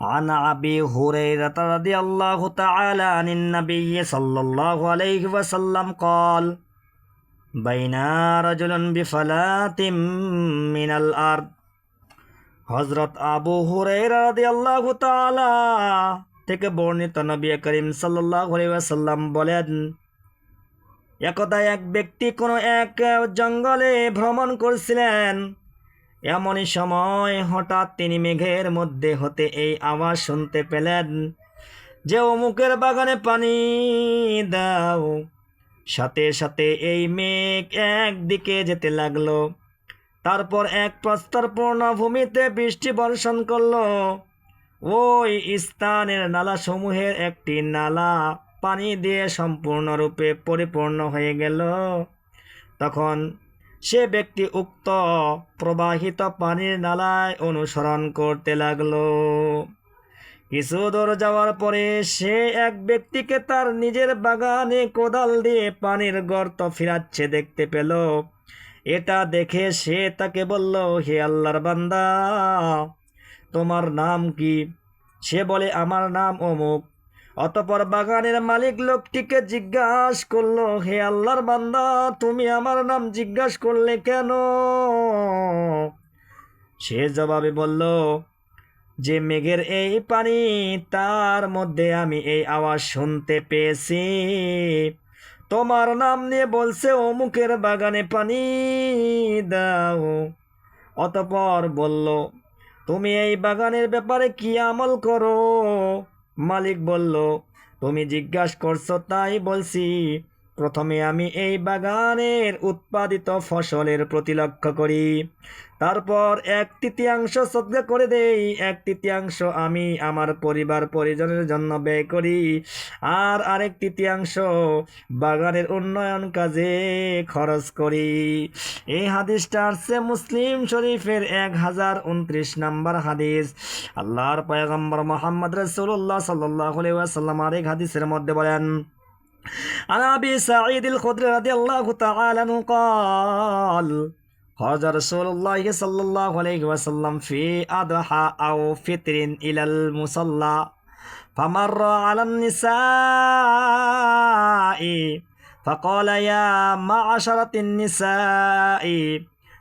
عن أبي هريرة رضي الله تعالى عن النبي صلى الله عليه وسلم قال بين رجل بفلاة من الأرض হজরত আবু হুরাইরা রাদিয়াল্লাহু তাআলা থেকে বর্ণিত নবী করিম সাল্লাল্লাহু আলাইহি ওয়াসাল্লাম বলেন একদা এক ব্যক্তি কোনো এক জঙ্গলে ভ্রমণ করছিলেন এমনই সময় হঠাৎ তিনি মেঘের মধ্যে হতে এই আওয়াজ শুনতে পেলেন যে অমুকের বাগানে পানি দাও। সাথে সাথে এই মেঘ একদিকে যেতে লাগল, তারপর এক প্রস্তরপূর্ণ ভূমিতে বৃষ্টি বর্ষণ করল। ওই স্থানের নালাসমূহের একটি নালা পানি দিয়ে সম্পূর্ণরূপে পরিপূর্ণ হয়ে গেল। তখন সে ব্যক্তি উক্ত প্রবাহিত পানির নালায় অনুসরণ করতে লাগল। কিছু দূর যাওয়ার পরে সে এক ব্যক্তিকে তার নিজের বাগানে কোদাল দিয়ে পানির গর্ত ফিরাচ্ছে দেখতে পেল। এটা দেখে সে তাকে বলল, হে আল্লাহর বান্দা, তোমার নাম কি? সে বলে, আমার নাম অমুক। অতপর বাগানের মালিক লোকটিকে জিজ্ঞাসা করল, হে আল্লাহর বান্দা, তুমি আমার নাম জিজ্ঞাসা করলে কেন? সে জবাবে বলল, যে মেঘের এই পানি, তার মধ্যে আমি এই আওয়াজ শুনতে পেয়েছি। তোমার নাম নিয়ে বলছে, অমুকের বাগানে পানি দাও। অতপর বলল, তুমি এই বাগানের ব্যাপারে কি আমল করো? মালিক বলল তুমি জিজ্ঞাসা করছ তাই বলছি। প্রথমে আমি এই বাগানের উৎপাদিত ফসলের প্রতি লক্ষ্য করি। তারপর এক তৃতীয়াংশ সদ্গা করে দেই, এক তৃতীয়াংশ আমি আমার পরিবার পরিজনের জন্য ব্যয় করি। আর আরেক তৃতীয়াংশ বাগানের উন্নয়ন কাজে খরচ করি। এই হাদিসটা আসছে মুসলিম শরীফের এক হাজার উনত্রিশ নম্বর হাদিস। আল্লাহর পয়গম্বর মোহাম্মদ রসুল্লাহ সাল্লাহ সাল্লাম আরেক হাদিসের মধ্যে বলেন عن أبي سعيد الخدري رضي الله تعالى عنه قال خرج رسول الله صلى الله عليه وسلم في أضحى أو فطر إلى المصلى فمر على النساء فقال يا معشرة النساء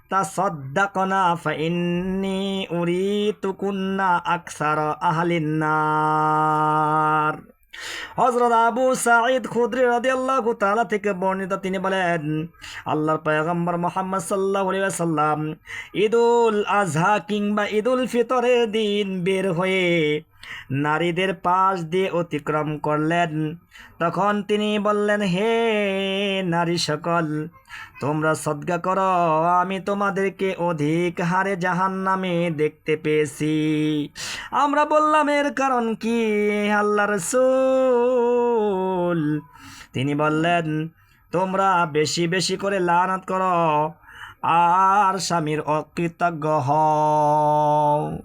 تصدقنا فإني أريتكن أكثر أهل النار হজরত আবু সাঈদ খুদ্রি রাদিয়াল্লাহু তাআলা থেকে বর্ণিত তিনি বলেন, আল্লাহর পয়গম্বর মোহাম্মদ সাল্লাল্লাহু আলাইহি ওয়াসাল্লাম ঈদুল আজহা কিংবা ঈদুল ফিতরের দিন বের হয়ে নারীদের পাশ দিয়ে অতিক্রম করলেন। তখন তিনি বললেন, হে নারী সকল, তোমরা সদ্গা করো, আমি তোমাদেরকে অধিক হারে জাহান নামে দেখতে পেয়েছি। আমরা বললাম, এর কারণ কি? আল্লাহ রসুল। তিনি বললেন, তোমরা বেশি বেশি করে লানাত করো, আর স্বামীর অকৃতজ্ঞ হও।